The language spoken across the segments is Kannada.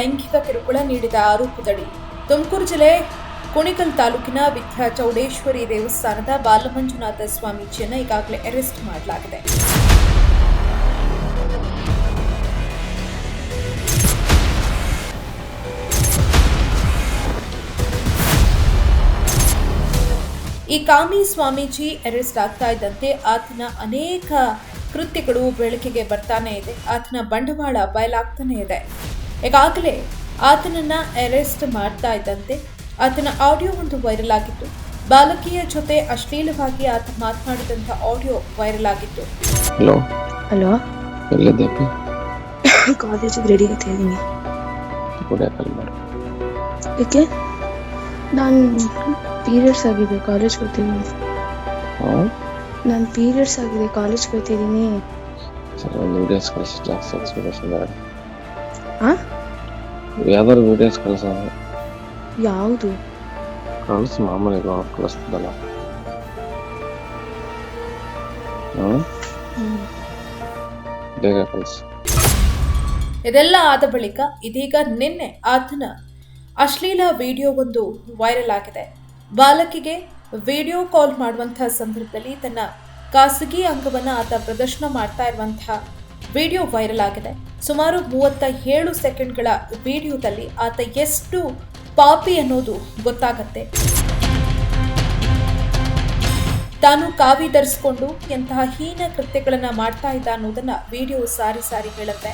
ಲೈಂಗಿಕ ಕಿರುಕುಳ ನೀಡಿದ ಆರೋಪದಡಿ ತುಮಕೂರು ಜಿಲ್ಲೆ ಕುಣಿಕಲ್ ತಾಲೂಕಿನ ವಿದ್ಯಾ ಚೌಡೇಶ್ವರಿ ದೇವಸ್ಥಾನದ ಬಾಲಮಂಜುನಾಥ ಸ್ವಾಮೀಜಿಯನ್ನು ಈಗಾಗಲೇ ಅರೆಸ್ಟ್ ಮಾಡಲಾಗಿದೆ. ಈ ಕಾಮಿ ಸ್ವಾಮೀಜಿ ಅರೆಸ್ಟ್ ಆಗ್ತಾ ಇದ್ದಂತೆ ಆತನ ಅನೇಕ ಕೃತ್ಯಗಳು ಬೆಳಕಿಗೆ ಬರ್ತಾನೆ ಇದೆ. ಆತನ ಬಂಡವಾಳ ಬಯಲಾಗ್ತಾನೆ ಇದೆ. ಈಗಾಗಲೇ ಆತನನ್ನ ಅರೆಸ್ಟ್ ಮಾಡ್ತಾ ಇದ್ದಂತೆ ಆತನ ಆಡಿಯೋ ಒಂದು ವೈರಲ್ ಆಗಿತ್ತು. ಬಾಲಕಿಯ ಜೊತೆ ಅಶ್ಲೀಲವಾಗಿ ಆತ ಮಾತನಾಡಿದಂಥ ಆಡಿಯೋ ವೈರಲ್ ಆಗಿತ್ತು. ಹಲೋ? ಹಲೋ? ಎಲ್ಲಿದ್ದಪ್ಪಿ ಕಾಲೇಜಿಗೆ ರೆಡಿ ಆಗ್ತಾ ಇದ್ದೀನಿ ಕಾಲ್ ಮಾಡು. ಯಾಕೆ? ನಾನು ಪೀರಿಯಡ್ಸ್ ಆಗಿದೆ ಕಾಲೇಜ್ ಹೋಗ್ತಿದ್ದೀನಿ ಹಾಂ? ನಾನು ಪೀರಿಯಡ್ಸ್ ಆಗಿದೆ ಕಾಲೇಜ್ ಹೋಗ್ತಿದ್ದೀನಿ. ಸರ್ ಒಂದು ವೀಡಿಯೋಸ್ ಕಳಿಸಿ ಜಾಸ್ತಿ ಎಕ್ಸ್ಪೀರಿಯನ್ಸ್ ಆ? ಯಾವ್ದಾದ್ರು ವೀಡಿಯೋಸ್ ಕಳಿಸ ಯಾವುದು? ಕಳಿಸಿ ಮಾಮೂಲಿ ಕಳಿಸ್ತದಲ್ಲ ಬೇಗ ಕಳಿಸು. ಇದೆಲ್ಲ ಆದ ಬಳಿಕ ಇದೀಗ ನಿನ್ನೆ ಆತನ ಅಶ್ಲೀಲ ವಿಡಿಯೋ ಒಂದು ವೈರಲ್ ಆಗಿದೆ. ಬಾಲಕಿಗೆ ವಿಡಿಯೋ ಕಾಲ್ ಮಾಡುವಂತಹ ಸಂದರ್ಭದಲ್ಲಿ ತನ್ನ ಖಾಸಗಿ ಅಂಗವನ್ನು ಆತ ಪ್ರದರ್ಶನ ಮಾಡ್ತಾ ಇರುವಂತಹ ವಿಡಿಯೋ ವೈರಲ್ ಆಗಿದೆ. ಸುಮಾರು ಮೂವತ್ತ ಏಳು ಸೆಕೆಂಡ್ಗಳ ವಿಡಿಯೋದಲ್ಲಿ ಆತ ಎಷ್ಟು ಪಾಪಿ ಅನ್ನೋದು ಗೊತ್ತಾಗತ್ತೆ. ತಾನು ಕಾವಿ ಧರಿಸಿಕೊಂಡು ಎಂತಹ ಹೀನ ಕೃತ್ಯಗಳನ್ನ ಮಾಡ್ತಾ ಇದ್ದ ಅನ್ನೋದನ್ನ ವಿಡಿಯೋ ಸಾರಿ ಸಾರಿ ಹೇಳುತ್ತೆ.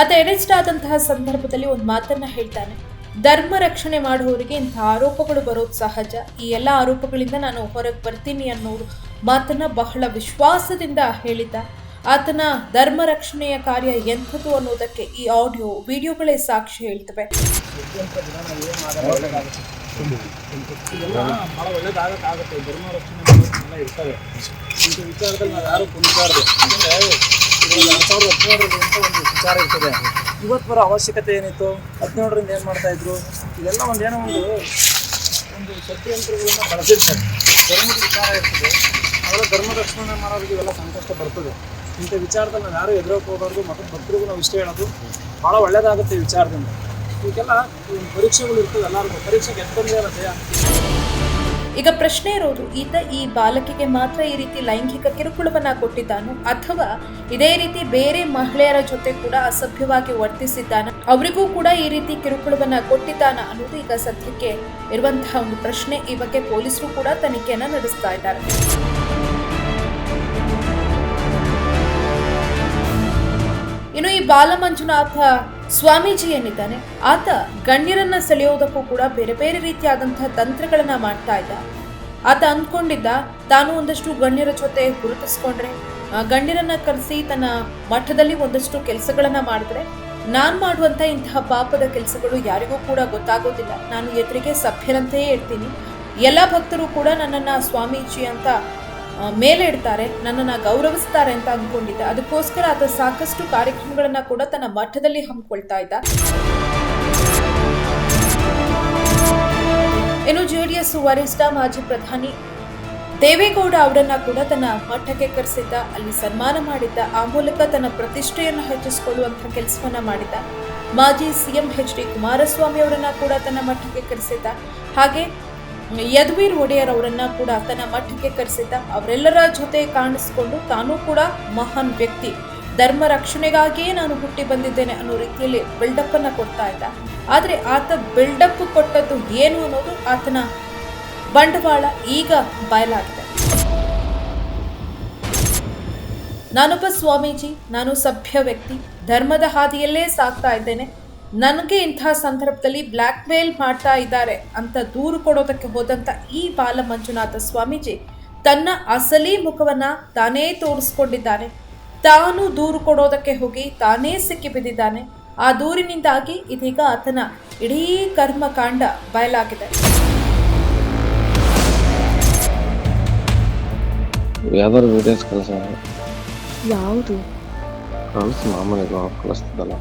ಆತ ಅರೆಸ್ಟ್ ಆದಂತಹ ಸಂದರ್ಭದಲ್ಲಿ ಒಂದು ಮಾತನ್ನ ಹೇಳ್ತಾನೆ. ಧರ್ಮ ರಕ್ಷಣೆ ಮಾಡುವವರಿಗೆ ಇಂಥ ಆರೋಪಗಳು ಬರೋದು ಸಹಜ. ಈ ಎಲ್ಲ ಆರೋಪಗಳಿಂದ ನಾನು ಹೊರಗೆ ಬರ್ತೀನಿ ಅನ್ನೋ ಮಾತನ್ನ ಬಹಳ ವಿಶ್ವಾಸದಿಂದ ಹೇಳಿದ್ದ. ಆತನ ಧರ್ಮ ರಕ್ಷಣೆಯ ಕಾರ್ಯ ಎಂಥದ್ದು ಅನ್ನೋದಕ್ಕೆ ಈ ಆಡಿಯೋ ವಿಡಿಯೋಗಳೇ ಸಾಕ್ಷಿ ಹೇಳ್ತವೆ. ಭಾಳ ಒಳ್ಳೇದಾಗಕ್ಕಾಗುತ್ತೆ ಧರ್ಮ ರಕ್ಷಣೆ ಇರ್ತವೆ ಇಂಥ ವಿಚಾರದಲ್ಲಿ ನಾವು ಯಾರು ಕುಣಿಬಾರ್ದು ಯಾಕಂದರೆ ಎರಡು ಸಾವಿರದ ಹದಿನೇಳರಲ್ಲಿ ಅಂತ ಒಂದು ವಿಚಾರ ಇರ್ತದೆ ಇವತ್ತು ಅವಶ್ಯಕತೆ ಏನಿತ್ತು? ಹದಿನೇಳರಿಂದ ಏನು ಮಾಡ್ತಾ ಇದ್ರು? ಇದೆಲ್ಲ ಒಂದು ಏನೋ ಒಂದು ಒಂದು ಷಡ್ಯಂತ್ರಗಳನ್ನ ಬಳಸಿರ್ತಾರೆ. ಧರ್ಮದ ವಿಚಾರ ಇರ್ತದೆ. ಅವೆಲ್ಲ ಧರ್ಮ ರಕ್ಷಣೆ ಮಾಡೋರಿಗೆ ಇವೆಲ್ಲ ಸಂಕಷ್ಟ ಬರ್ತದೆ. ಇಂಥ ವಿಚಾರದಲ್ಲಿ ನಾವು ಯಾರು ಎದುರೋಕೆ ಹೋಗಬಾರ್ದು ಮತ್ತು ಭಕ್ತರಿಗೂ ನಾವು ಇಷ್ಟ ಹೇಳೋದು ಭಾಳ ಒಳ್ಳೇದಾಗುತ್ತೆ ಈ ವಿಚಾರದಿಂದ. ಈ ಪರೀಕ್ಷೆಗಳು ಇರ್ತದೆ ಎಲ್ಲರಿಗೂ. ಪರೀಕ್ಷೆಗೆ ಎತ್ತೊಂದೇ ಇರುತ್ತೆ ಈಗ ಪ್ರಶ್ನೆ ಇರೋದು, ಈತ ಈ ಬಾಲಕಿಗೆ ಮಾತ್ರ ಈ ರೀತಿ ಲೈಂಗಿಕ ಕಿರುಕುಳವನ್ನ ಕೊಟ್ಟಿದ್ದಾನೋ? ಅಥವಾ ಇದೇ ರೀತಿ ಬೇರೆ ಮಹಿಳೆಯರ ಜೊತೆ ಕೂಡ ಅಸಭ್ಯವಾಗಿ ವರ್ತಿಸಿದ್ದಾನ? ಅವರಿಗೂ ಕೂಡ ಈ ರೀತಿ ಕಿರುಕುಳವನ್ನ ಕೊಟ್ಟಿದ್ದಾನ ಅನ್ನೋದು ಈಗ ಸದ್ಯಕ್ಕೆ ಇರುವಂತಹ ಒಂದು ಪ್ರಶ್ನೆ. ಈ ಬಗ್ಗೆ ಪೊಲೀಸರು ಕೂಡ ತನಿಖೆಯನ್ನ ನಡೆಸ್ತಾ ಇದ್ದಾರೆ. ಬಾಲಮಂಜುನಾಥ ಸ್ವಾಮೀಜಿ ಏನಿದ್ದಾನೆ ಆತ ಗಣ್ಯರನ್ನ ಸೆಳೆಯೋದಕ್ಕೂ ಕೂಡ ಬೇರೆ ಬೇರೆ ರೀತಿಯಾದಂತಹ ತಂತ್ರಗಳನ್ನ ಮಾಡ್ತಾ ಇದ್ದ. ಆತ ಅಂದ್ಕೊಂಡಿದ್ದ, ತಾನು ಒಂದಷ್ಟು ಗಣ್ಯರ ಜೊತೆ ಗುರುತಿಸ್ಕೊಂಡ್ರೆ ಗಣ್ಯರನ್ನ ಕರೆಸಿ ತನ್ನ ಮಠದಲ್ಲಿ ಒಂದಷ್ಟು ಕೆಲಸಗಳನ್ನ ಮಾಡಿದ್ರೆ, ನಾನು ಮಾಡುವಂತ ಇಂತಹ ಪಾಪದ ಕೆಲಸಗಳು ಯಾರಿಗೂ ಕೂಡ ಗೊತ್ತಾಗೋದಿಲ್ಲ. ನಾನು ಎದುರಿಗೆ ಸಭ್ಯರಂತೆಯೇ ಇರ್ತೀನಿ. ಎಲ್ಲ ಭಕ್ತರು ಕೂಡ ನನ್ನನ್ನ ಸ್ವಾಮೀಜಿ ಅಂತ ಮೇಲೆ ಇಡ್ತಾರೆ, ನನ್ನನ್ನು ಗೌರವಿಸ್ತಾರೆ ಅಂತ ಅಂದ್ಕೊಂಡಿದ್ದೆ ಅದಕ್ಕೋಸ್ಕರ ಆತ ಸಾಕಷ್ಟು ಕಾರ್ಯಕ್ರಮಗಳನ್ನು ಕೂಡ ತನ್ನ ಮಠದಲ್ಲಿ ಹಮ್ಮಿಕೊಳ್ತಾ ಇದ್ದ. ಇನ್ನು ಎಸ್ ವರಿಷ್ಠ ಮಾಜಿ ಪ್ರಧಾನಿ ದೇವೇಗೌಡ ಅವರನ್ನ ಕೂಡ ತನ್ನ ಮಠಕ್ಕೆ ಕರೆಸಿದ್ದ. ಅಲ್ಲಿ ಸನ್ಮಾನ ಮಾಡಿದ್ದ. ಆ ಮೂಲಕ ತನ್ನ ಪ್ರತಿಷ್ಠೆಯನ್ನು ಹೆಚ್ಚಿಸಿಕೊಳ್ಳುವಂತಹ ಕೆಲಸವನ್ನ ಮಾಡಿದ್ದ. ಮಾಜಿ ಸಿಎಂ ಎಚ್ ಡಿ ಕುಮಾರಸ್ವಾಮಿ ಅವರನ್ನ ಕೂಡ ತನ್ನ ಮಠಕ್ಕೆ ಕರೆಸಿದ್ದ. ಹಾಗೆ ಯದುವೀರ್ ಒಡೆಯರ್ ಅವರನ್ನ ಕೂಡ ತನ್ನ ಮಠಕ್ಕೆ ಕರೆಸಿದ್ದ ಅವರೆಲ್ಲರ ಜೊತೆ ಕಾಣಿಸಿಕೊಂಡು ತಾನೂ ಕೂಡ ಮಹಾನ್ ವ್ಯಕ್ತಿ. ಧರ್ಮ ರಕ್ಷಣೆಗಾಗಿಯೇ ನಾನು ಹುಟ್ಟಿ ಬಂದಿದ್ದೇನೆ ಅನ್ನೋ ರೀತಿಯಲ್ಲಿ ಬಿಲ್ಡಪ್ ಅನ್ನ ಕೊಡ್ತಾ ಇದ್ದ. ಆದ್ರೆ ಆತ ಬಿಲ್ಡಪ್ ಕೊಟ್ಟದ್ದು ಏನು ಅನ್ನೋದು ಆತನ ಬಂಡವಾಳ ಈಗ ಬಯಲಾಗಿದೆ. ನಾನೊಬ್ಬ ಸ್ವಾಮೀಜಿ, ನಾನು ಸಭ್ಯ ವ್ಯಕ್ತಿ, ಧರ್ಮದ ಹಾದಿಯಲ್ಲೇ ಸಾಗ್ತಾ ಇದ್ದೇನೆ. ನನಗೆ ಇಂತಹ ಸಂದರ್ಭದಲ್ಲಿ ಬ್ಲ್ಯಾಕ್ ಮೇಲ್ ಮಾಡ್ತಾ ಇದ್ದಾರೆ ಅಂತ ದೂರು ಕೊಡೋದಕ್ಕೆ ಹೋದಂಥ ಈ ಬಾಲಮಂಜುನಾಥ ಸ್ವಾಮೀಜಿ ತನ್ನ ಅಸಲಿ ಮುಖವನ್ನ ತಾನೇ ತೋರಿಸ್ಕೊಂಡಿದ್ದಾನೆ. ತಾನು ದೂರು ಕೊಡೋದಕ್ಕೆ ಹೋಗಿ ತಾನೇ ಸಿಕ್ಕಿ ಬಿದ್ದಿದ್ದಾನೆ. ಆ ದೂರಿನಿಂದಾಗಿ ಇದೀಗ ಆತನ ಇಡೀ ಕರ್ಮಕಾಂಡ ಬಯಲಾಗಿದೆ. ಯಾವ್ದಾದ್ರು ವೀಡಿಯೋಸ್ ಕಳಿಸ ಯಾವುದು? ಕಳಿಸಿ ಮಾಮೂಲಿ ಇವಾಗ ಕಳಿಸ್ತದಲ್ಲ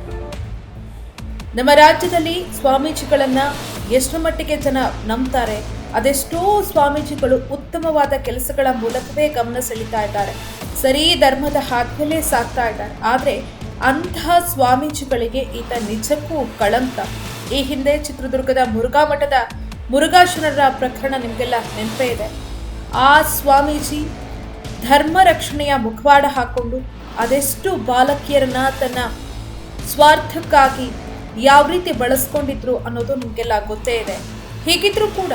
ನಮ್ಮ ರಾಜ್ಯದಲ್ಲಿ ಸ್ವಾಮೀಜಿಗಳನ್ನು ಎಷ್ಟು ಮಟ್ಟಿಗೆ ಜನ ನಂಬ್ತಾರೆ, ಅದೆಷ್ಟೋ ಸ್ವಾಮೀಜಿಗಳು ಉತ್ತಮವಾದ ಕೆಲಸಗಳ ಮೂಲಕವೇ ಗಮನ ಸೆಳೀತಾ ಇದ್ದಾರೆ. ಸರಿ, ಧರ್ಮದ ಹಾದಿಯಲ್ಲೇ ಸಾಕ್ತಾ ಇದ್ದಾರೆ, ಆದರೆ ಅಂತಹ ಸ್ವಾಮೀಜಿಗಳಿಗೆ ಈತ ನಿಜಕ್ಕೂ ಕಳಂಕ. ಈ ಹಿಂದೆ ಚಿತ್ರದುರ್ಗದ ಮುರುಘಾ ಮಠದ ಮುರುಘಾಶನರ ಪ್ರಕರಣ ನಿಮಗೆಲ್ಲ ನೆನಪೇ ಇದೆ. ಆ ಸ್ವಾಮೀಜಿ ಧರ್ಮ ರಕ್ಷಣೆಯ ಮುಖವಾಡ ಹಾಕೊಂಡು ಅದೆಷ್ಟು ಬಾಲಕಿಯರನ್ನ ತನ್ನ ಸ್ವಾರ್ಥಕ್ಕಾಗಿ ಯಾವ ರೀತಿ ಬಳಸ್ಕೊಂಡಿದ್ರು ಅನ್ನೋದು ನಿಮಗೆಲ್ಲ ಗೊತ್ತೇ ಇದೆ. ಹೀಗಿದ್ರೂ ಕೂಡ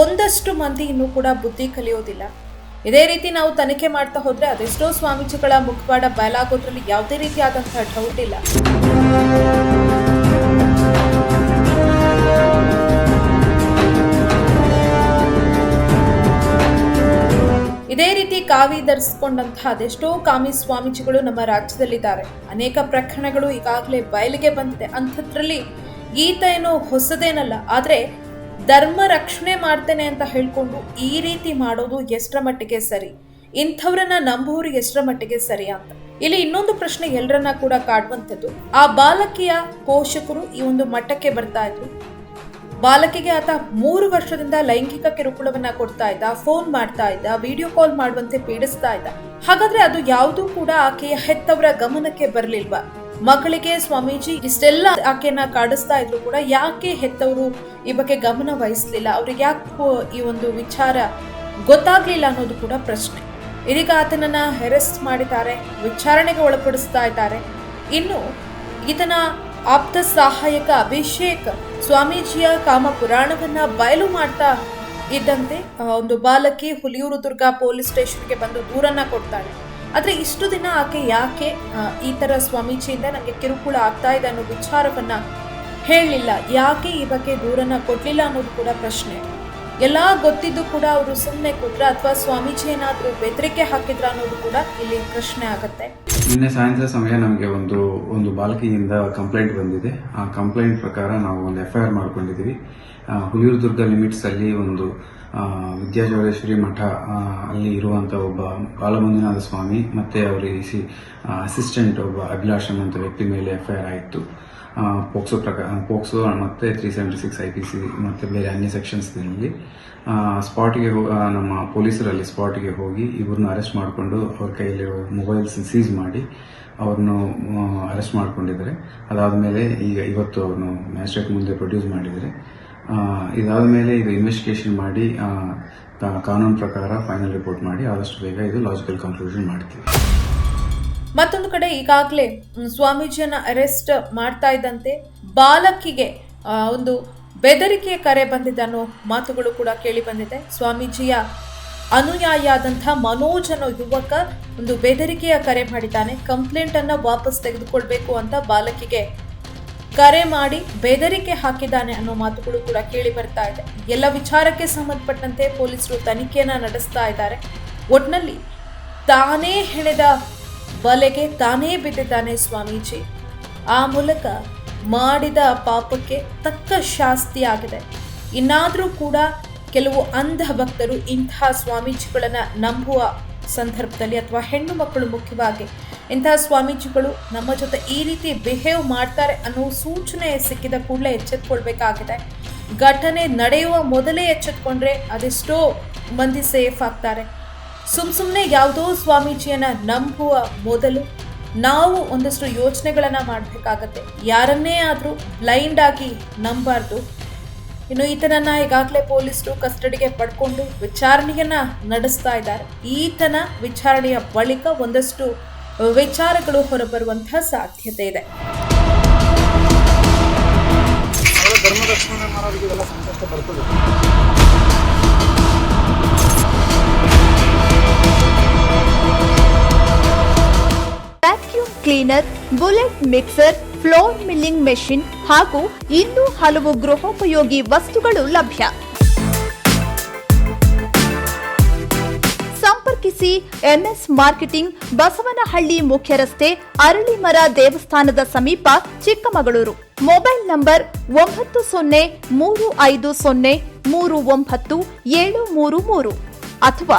ಒಂದಷ್ಟು ಮಂದಿ ಇನ್ನೂ ಕೂಡ ಬುದ್ಧಿ ಕಲಿಯೋದಿಲ್ಲ. ಇದೇ ರೀತಿ ನಾವು ತನಿಖೆ ಮಾಡ್ತಾ ಹೋದ್ರೆ ಅದೆಷ್ಟೋ ಸ್ವಾಮೀಜಿಗಳ ಮುಖವಾಡ ಬಯಲಾಗೋದ್ರಲ್ಲಿ ಯಾವುದೇ ರೀತಿಯಾದಂತಹ ಡೌಟ್ ಇಲ್ಲ. ಇದೇ ರೀತಿ ಕಾವಿ ಧರಿಸಿಕೊಂಡಂತಹ ಅದೆಷ್ಟೋ ಕಾಮಿ ಸ್ವಾಮೀಜಿಗಳು ನಮ್ಮ ರಾಜ್ಯದಲ್ಲಿದ್ದಾರೆ. ಅನೇಕ ಪ್ರಕರಣಗಳು ಈಗಾಗಲೇ ಬಯಲಿಗೆ ಬಂದಿದೆ. ಅಂಥದ್ರಲ್ಲಿ ಈತ ಏನೋ ಹೊಸದೇನಲ್ಲ, ಆದರೆ ಧರ್ಮ ರಕ್ಷಣೆ ಮಾಡ್ತೇನೆ ಅಂತ ಹೇಳ್ಕೊಂಡು ಈ ರೀತಿ ಮಾಡೋದು ಎಷ್ಟರ ಮಟ್ಟಿಗೆ ಸರಿ? ಇಂಥವ್ರನ್ನ ನಂಬುವರು ಎಷ್ಟರ ಮಟ್ಟಿಗೆ ಸರಿ ಅಂತ. ಇಲ್ಲಿ ಇನ್ನೊಂದು ಪ್ರಶ್ನೆ ಎಲ್ಲರನ್ನ ಕೂಡ ಕಾಡುವಂಥದ್ದು. ಆ ಬಾಲಕಿಯ ಪೋಷಕರು ಈ ಒಂದು ಮಟ್ಟಕ್ಕೆ ಬರ್ತಾ ಇದ್ರು. ಬಾಲಕಿಗೆ ಆತ ಮೂರು ವರ್ಷದಿಂದ ಲೈಂಗಿಕ ಕಿರುಕುಳವನ್ನ ಕೊಡ್ತಾ ಇದ್ದ, ಫೋನ್ ಮಾಡ್ತಾ ಇದ್ದ, ವಿಡಿಯೋ ಕಾಲ್ ಮಾಡುವಂತೆ ಪೀಡಿಸ್ತಾ ಇದ್ದ. ಹಾಗಾದ್ರೆ ಅದು ಯಾವುದೂ ಕೂಡ ಆಕೆಯ ಹೆತ್ತವರ ಗಮನಕ್ಕೆ ಬರಲಿಲ್ವಾ? ಮಗಳಿಗೆ ಸ್ವಾಮೀಜಿ ಇಷ್ಟೆಲ್ಲ ಆಕೆಯನ್ನ ಕಾಡಿಸ್ತಾ ಇದ್ರು ಕೂಡ ಯಾಕೆ ಹೆತ್ತವರು ಈ ಬಗ್ಗೆ ಗಮನ ವಹಿಸ್ಲಿಲ್ಲ? ಅವ್ರಿಗೆ ಯಾಕೆ ಈ ಒಂದು ವಿಚಾರ ಗೊತ್ತಾಗ್ಲಿಲ್ಲ ಅನ್ನೋದು ಕೂಡ ಪ್ರಶ್ನೆ. ಇದೀಗ ಆತನನ್ನ ಹೆರೆಸ್ಟ್ ಮಾಡಿದ್ದಾರೆ, ವಿಚಾರಣೆಗೆ ಒಳಪಡಿಸ್ತಾ ಇದ್ದಾರೆ. ಇನ್ನು ಈತನ ಆಪ್ತ ಸಹಾಯಕ ಅಭಿಷೇಕ್ ಸ್ವಾಮೀಜಿಯ ಕಾಮ ಪುರಾಣವನ್ನ ಬಯಲು ಮಾಡ್ತಾ ಇದ್ದಂತೆ ಒಂದು ಬಾಲಕಿ ಹುಲಿಯೂರು ದುರ್ಗ ಪೊಲೀಸ್ ಸ್ಟೇಷನ್ಗೆ ಬಂದು ದೂರನ್ನ ಕೊಡ್ತಾಳೆ. ಆದ್ರೆ ಇಷ್ಟು ದಿನ ಆಕೆ ಯಾಕೆ ಈ ತರ ಸ್ವಾಮೀಜಿಯಿಂದ ನನಗೆ ಕಿರುಕುಳ ಆಗ್ತಾ ಇದೆ ಅನ್ನೋ ವಿಚಾರವನ್ನ ಹೇಳಲಿಲ್ಲ ಯಾಕೆ ಈ ಬಗ್ಗೆ ದೂರನ್ನ ಕೊಡ್ಲಿಲ್ಲ ಅನ್ನೋದು ಕೂಡ ಪ್ರಶ್ನೆ. ಎಲ್ಲ ಗೊತ್ತಿದ್ದು ಕೂಡ ಅವರು ಸುಮ್ಮನೆ ಕೊಟ್ರ ಅಥವಾ ಸ್ವಾಮೀಜಿ ಏನಾದರೂ ಬೆದರಿಕೆ ಹಾಕಿದ್ರ ಅನ್ನೋದು ಕೂಡ ಇಲ್ಲಿ ಪ್ರಶ್ನೆ ಆಗತ್ತೆ. ನಿನ್ನೆ ಸಾಯಂಕಾಲ ಸಮಯ ನಮಗೆ ಒಂದು ಒಂದು ಬಾಲಕಿಯಿಂದ ಕಂಪ್ಲೇಂಟ್ ಬಂದಿದೆ. ಆ ಕಂಪ್ಲೇಂಟ್ ಪ್ರಕಾರ ನಾವು ಒಂದು ಎಫ್ಐಆರ್ ಮಾಡ್ಕೊಂಡಿದ್ದೀವಿ. ಆರ್ ದುರ್ಗ ಲಿಮಿಟ್ಸ್ ಅಲ್ಲಿ ಒಂದು ವಿದ್ಯಾಜೋಳೇಶ್ವರಿ ಮಠ ಅಲ್ಲಿ ಇರುವಂತ ಒಬ್ಬ ಬಾಲಮಂಜುನಾಥ ಸ್ವಾಮಿ ಮತ್ತೆ ಅವರ ಅಸಿಸ್ಟೆಂಟ್ ಒಬ್ಬ ಅಭಿಲಾಷನ್ ಅಂತ ವ್ಯಕ್ತಿ ಮೇಲೆ ಎಫ್ಐಆರ್ ಆಯಿತು. ಆ, ಪೋಕ್ಸೋ ಪ್ರಕಾರ ಪೋಕ್ಸೋ ಮತ್ತು three seventy six I P C ಮತ್ತು ಬೇರೆ ಅನ್ಯ ಸೆಕ್ಷನ್ಸ್ನಲ್ಲಿ ಸ್ಪಾಟ್ಗೆ ನಮ್ಮ ಪೊಲೀಸರಲ್ಲಿ ಸ್ಪಾಟ್ಗೆ ಹೋಗಿ ಇವ್ರನ್ನ ಅರೆಸ್ಟ್ ಮಾಡಿಕೊಂಡು ಅವ್ರ ಕೈಯಲ್ಲಿರೋ ಮೊಬೈಲ್ಸ್ ಸೀಸ್ ಮಾಡಿ ಅವ್ರನ್ನು ಅರೆಸ್ಟ್ ಮಾಡಿಕೊಂಡಿದ್ದಾರೆ. ಅದಾದ ಮೇಲೆ ಈಗ ಇವತ್ತು ಅವ್ರನ್ನು ಮ್ಯಾಜಿಸ್ಟ್ರೇಟ್ ಮುಂದೆ ಪ್ರೊಡ್ಯೂಸ್ ಮಾಡಿದ್ದಾರೆ. ಆ, ಇದಾದ ಮೇಲೆ ಇದು ಇನ್ವೆಸ್ಟಿಗೇಷನ್ ಮಾಡಿ ಕಾನೂನು ಪ್ರಕಾರ ಫೈನಲ್ ರಿಪೋರ್ಟ್ ಮಾಡಿ ಆದಷ್ಟು ಬೇಗ ಇದು ಲಾಜಿಕಲ್ ಕನ್ಕ್ಲೂಷನ್ ಮಾಡ್ತೀವಿ. ಮತ್ತೊಂದು ಕಡೆ ಈಗಾಗಲೇ ಸ್ವಾಮೀಜಿಯನ್ನು ಅರೆಸ್ಟ್ ಮಾಡ್ತಾ ಇದ್ದಂತೆ ಬಾಲಕಿಗೆ ಒಂದು ಬೆದರಿಕೆಯ ಕರೆ ಬಂದಿದೆ ಅನ್ನೋ ಮಾತುಗಳು ಕೂಡ ಕೇಳಿ ಬಂದಿದೆ. ಸ್ವಾಮೀಜಿಯ ಅನುಯಾಯಿ ಆದಂಥ ಮನೋಜ್ ಅನ್ನೋ ಯುವಕ ಒಂದು ಬೆದರಿಕೆಯ ಕರೆ ಮಾಡಿದ್ದಾನೆ. ಕಂಪ್ಲೇಂಟ್ ಅನ್ನ ವಾಪಸ್ ತೆಗೆದುಕೊಳ್ಬೇಕು ಅಂತ ಬಾಲಕಿಗೆ ಕರೆ ಮಾಡಿ ಬೆದರಿಕೆ ಹಾಕಿದ್ದಾನೆ ಅನ್ನೋ ಮಾತುಗಳು ಕೂಡ ಕೇಳಿ ಬರ್ತಾ ಇದೆ. ಎಲ್ಲ ವಿಚಾರಕ್ಕೆ ಸಂಬಂಧಪಟ್ಟಂತೆ ಪೊಲೀಸರು ತನಿಖೆಯನ್ನು ನಡೆಸ್ತಾ ಇದ್ದಾರೆ. ಒಟ್ನಲ್ಲಿ ತಾನೇ ಹೆಣೆದ ಬಲೆಗೆ ತಾನೇ ಬಿದ್ದಿದ್ದಾನೆ ಸ್ವಾಮೀಜಿ. ಆ ಮೂಲಕ ಮಾಡಿದ ಪಾಪಕ್ಕೆ ತಕ್ಕ ಶಾಸ್ತಿ ಆಗಿದೆ ಇನ್ನಾದರೂ ಕೂಡ ಕೆಲವು ಅಂಧ ಭಕ್ತರು ಇಂತಹ ಸ್ವಾಮೀಜಿಗಳನ್ನು ನಂಬುವ ಸಂದರ್ಭದಲ್ಲಿ ಅಥವಾ ಹೆಣ್ಣು ಮಕ್ಕಳು ಮುಖ್ಯವಾಗಿ ಇಂತಹ ಸ್ವಾಮೀಜಿಗಳು ನಮ್ಮ ಜೊತೆ ಈ ರೀತಿ ಬಿಹೇವ್ ಮಾಡ್ತಾರೆ ಅನ್ನೋ ಸೂಚನೆ ಸಿಕ್ಕಿದ ಕೂಡಲೇ ಎಚ್ಚೆತ್ಕೊಳ್ಬೇಕಾಗಿದೆ. ಘಟನೆ ನಡೆಯುವ ಮೊದಲೇ ಎಚ್ಚೆತ್ಕೊಂಡ್ರೆ ಅದೆಷ್ಟೋ ಮಂದಿ ಸೇಫ್ ಆಗ್ತಾರೆ. ಸುಮ್ ಸುಮ್ಮನೆ ಯಾವುದೋ ಸ್ವಾಮೀಜಿಯನ್ನ ನಂಬುವ ಮೊದಲು ನಾವು ಒಂದಷ್ಟು ಯೋಚನೆಗಳನ್ನ ಮಾಡಬೇಕಾಗತ್ತೆ. ಯಾರನ್ನೇ ಆದರೂ ಬ್ಲೈಂಡ್ ಆಗಿ ನಂಬಾರ್ದು. ಇನ್ನು ಈತನನ್ನ ಈಗಾಗಲೇ ಪೊಲೀಸರು ಕಸ್ಟಡಿಗೆ ಪಡ್ಕೊಂಡು ವಿಚಾರಣೆಯನ್ನ ನಡೆಸ್ತಾ ಇದ್ದಾರೆ. ಈತನ ವಿಚಾರಣೆಯ ಬಳಿಕ ಒಂದಷ್ಟು ವಿಚಾರಗಳು ಹೊರಬರುವಂತಹ ಸಾಧ್ಯತೆ ಇದೆ. ಧರ್ಮದರ್ಶನ ಸಂಕಷ್ಟ ಬರ್ತದೆ. Cleaner, bullet mixer, floor milling machine ಹಾಗೂ ಇನ್ನೂ ಹಲವು ಗೃಹೋಪಯೋಗಿ ವಸ್ತುಗಳು ಲಭ್ಯ. ಸಂಪರ್ಕಿಸಿ ಎಂಎಸ್ ಮಾರ್ಕೆಟಿಂಗ್, ಬಸವನಹಳ್ಳಿ ಮುಖ್ಯ ರಸ್ತೆ ಅರಳಿಮರ ದೇವಸ್ಥಾನದ ಸಮೀಪ, ಚಿಕ್ಕಮಗಳೂರು. ಮೊಬೈಲ್ ನಂಬರ್ ಒಂಬತ್ತು ಸೊನ್ನೆ ಮೂರು ಐದು ಸೊನ್ನೆ ಮೂರು ಒಂಬತ್ತು ಏಳು ಮೂರು ಮೂರು ಅಥವಾ